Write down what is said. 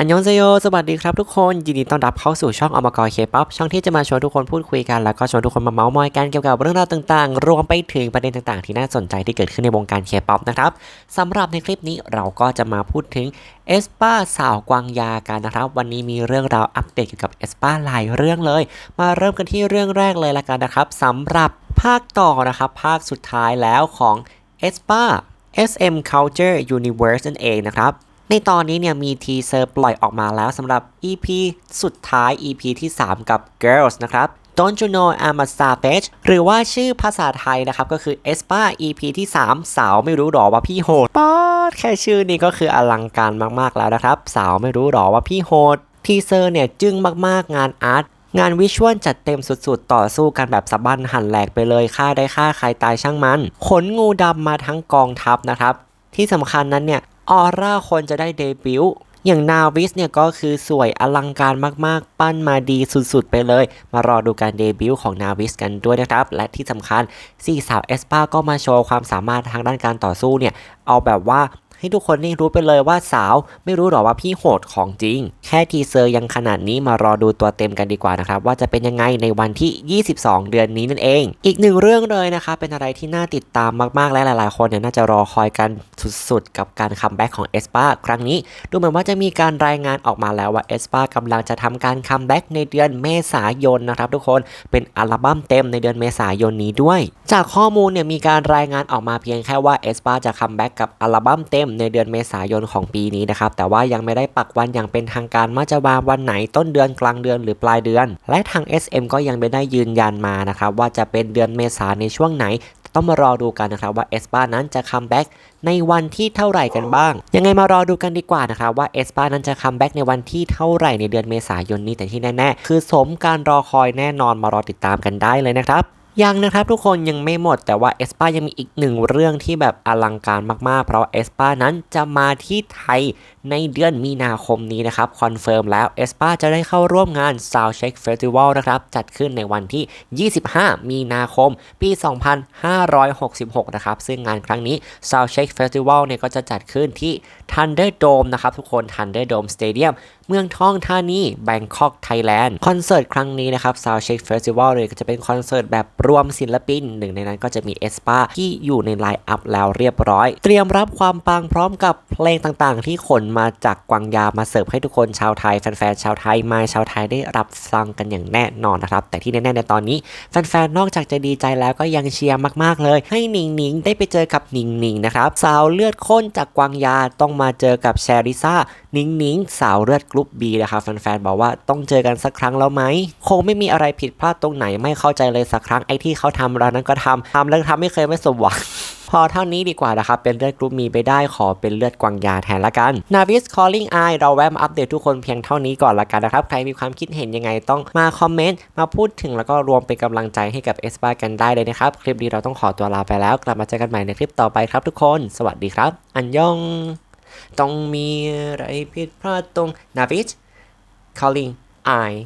อันยองเซโย สวัสดีครับทุกคน ยินดีต้อนรับเข้าสู่ช่องอมกรเคป๊อปช่องที่จะมาชวนทุกคนพูดคุยกัน แล้วก็ชวนทุกคนมาเมาส์มอยกันเกี่ยวกับเรื่องราวต่างๆ รวมไปถึงประเด็นต่างๆ ที่น่าสนใจที่เกิดขึ้นในวงการเคป๊อปนะครับสำหรับในคลิปนี้เราก็จะมาพูดถึงเอสปาสาวกวางยากันนะครับ วันนี้มีเรื่องราวอัปเดตเกี่ยวกับเอสปาหลายเรื่องเลย มาเริ่มกันที่เรื่องแรกเลยละกันนะครับสำหรับภาคต่อนะครับภาคสุดท้ายแล้วของเอสปา SM Culture Universe นั่นเองนะครับ ในตอนนี้เนี่ยมีทีเซอร์ปล่อยออกมาแล้วสำหรับ EP สุดท้าย EP ที่ 3 กับ Girls นะครับ Don't you know I'm a savage หรือว่าชื่อภาษาไทยนะครับ ก็คือ e s p a EP ที่ 3 สาวไม่รู้หรอว่าพี่โหดป๊อดแค่ชื่อนี้ก็คืออลังการมากๆแล้วนะครับ สาวไม่รู้หรอว่าพี่โหด ทีเซอร์เนี่ยจึ้งมากๆงานอาร์ตงานวิชวลจัดเต็มสุดๆ ต่อสู้กันแบบสะบั้นหันแหลกไปเลยฆ่าได้ฆ่าใครตายช่างมัน ขนงูดำมาทั้งกองทัพนะครับ ที่สำคัญนั้นเนี่ย ออร่าคนจะได้เดบิวต์อย่างนาวิสเนี่ยก็คือสวยอลังการมากๆ ปั้นมาดีสุดๆ ไปเลย มารอดูการเดบิวต์ของนาวิสกันด้วยนะครับ และที่สำคัญสี่สาวเอสปาก็มาโชว์ความสามารถทางด้านการต่อสู้เนี่ย เอาแบบว่า ให้ทุกคนนี่รู้ไปเลยว่าสาวไม่รู้หรอว่าพี่โหดของจริง แค่ทีเซอร์ยังขนาดนี้มารอดูตัวเต็มกันดีกว่านะครับว่าจะเป็นยังไงในวันที่ 22 เดือนนี้นั่นเอง อีกหนึ่งเรื่องเลยนะครับเป็นอะไรที่น่าติดตามมากๆและหลายๆ คนเนี่ยน่าจะรอคอยกันสุดๆ กับการคัมแบ็กของเอสปาครั้งนี้ ดูเหมือนว่าจะมีการรายงานออกมาแล้วว่าเอสปากำลังจะทำการคัมแบ็กในเดือนเมษายนนะครับทุกคนเป็นอัลบั้มเต็มในเดือนเมษายนนี้ด้วย จากข้อมูลเนี่ยมีการรายงานออกมาเพียงแค่ว่าเอสปาจะคัมแบ็กกับอัลบั้มเต็มในเดือนเมษายนของปีนี้นะครับแต่ว่ายังไม่ได้ปักวันอย่างเป็นทางการว่าจะวางวันไหนต้นเดือนกลางเดือนหรือปลายเดือน และทาง SM ก็ยังไม่ได้ยืนยันมานะครับว่าจะเป็นเดือนเมษาในช่วงไหนต้องมารอดูกันนะครับว่าเอสปานั้นจะคัมแบ็กในวันที่เท่าไหร่กันบ้าง ยังไงมารอดูกันดีกว่านะครับว่าเอสปานั้นจะคัมแบ็กในวันที่เท่าไหร่ในเดือนเมษายนนี้แต่ที่แน่ๆ คือสมการรอคอยแน่นอนมารอติดตามกันได้เลยนะครับ ยังนะครับทุกคนยังไม่หมดแต่ว่าเอสปายังมีอีกหนึ่งเรื่องที่แบบอลังการมากๆ เพราะเอสปานั้นจะมาที่ไทยในเดือนมีนาคมนี้นะครับคอนเฟิร์มแล้วเอสปาจะได้เข้าร่วมงาน Soundcheck Festival นะครับจัดขึ้นในวันที่ 25 มีนาคม ปี 2566 นะครับ ซึ่งงานครั้งนี้ Soundcheck Festival เนี่ยก็จะจัดขึ้นที่ Thunderdome นะครับทุกคน Thunderdome Stadium เมืองทองธานีแบงคอกไทยแลนด์คอนเสิร์ตครั้งนี้นะครับ Soundcheck Festival เลยก็จะเป็นคอนเสิร์ตแบบรวมศิลปินหนึ่งในนั้นก็จะมีเอสปาที่อยู่ในไลน์อัพแล้วเรียบร้อย เตรียมรับความปังพร้อมกับเพลงต่างๆ ที่ขนมาจากกวางยามาเสิร์ฟให้ทุกคนชาวไทยแฟนๆชาวไทยมาชาวไทยได้รับฟังกันอย่างแน่นอนนะครับ แต่ที่แน่ๆในตอนนี้แฟนๆนอกจากจะดีใจแล้วก็ยังเชียร์มากๆเลย ให้หนิงหนิงได้ไปเจอกับหนิงหนิงนะครับสาวเลือดข้นจากกวางยาต้องมาเจอกับแชริซ่าหนิงหนิงสาวเลือดกรุ๊ปบีนะครับแฟนๆบอกว่าต้องเจอกันสักครั้งแล้วไหมคงไม่มีอะไรผิดพลาดตรงไหนไม่เข้าใจเลยสักครั้งไอ้ที่เขาทำเรานั้นก็ทำทำแล้วทำไม่เคยไม่สมหวัง พอเท่านี้ดีกว่านะครับ เป็นเลือดกรุ๊ปมีไปได้ขอเป็นเลือดกวางยาแทนละกัน Navis Calling Eye เราแวะมาอัปเดตทุกคนเพียงเท่านี้ก่อนละกันนะครับ ใครมีความคิดเห็นยังไงต้องมาคอมเมนต์ มาพูดถึงแล้วก็รวมเป็นกำลังใจให้กับเอสปากันได้เลยนะครับ คลิปนี้เราต้องขอตัวลาไปแล้ว กลับมาเจอกันใหม่ในคลิปต่อไปครับทุกคน สวัสดีครับ อันยอง ต้องมีอะไรผิดพลาดตรง Navis Calling Eye